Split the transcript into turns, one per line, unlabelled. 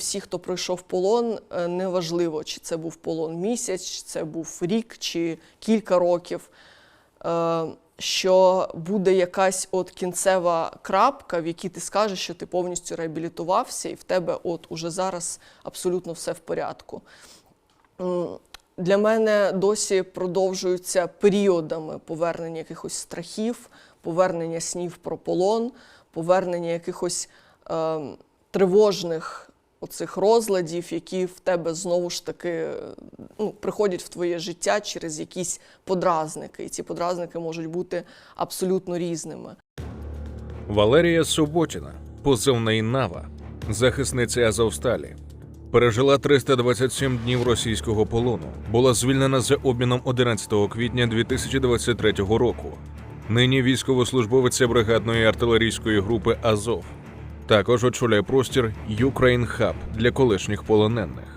Всі, хто пройшов полон, е, неважливо, чи це був полон місяць, чи це був рік, чи кілька років. е, Що буде якась от кінцева крапка, в якій ти скажеш, що ти повністю реабілітувався, і в тебе от уже зараз абсолютно все в порядку. Для мене досі продовжуються періодами повернення якихось страхів, повернення снів про полон, повернення якихось е, тривожних оцих розладів, які в тебе знову ж таки ну, приходять в твоє життя через якісь подразники. І ці подразники можуть бути абсолютно різними.
Валерія Суботіна, позивний Нава, захисниця Азовсталі. Пережила 327 днів російського полону. Була звільнена за обміном 11 квітня 2023 року. Нині військовослужбовиця бригадної артилерійської групи Азов. Також очолює простір Ukraine Hub для колишніх полонених.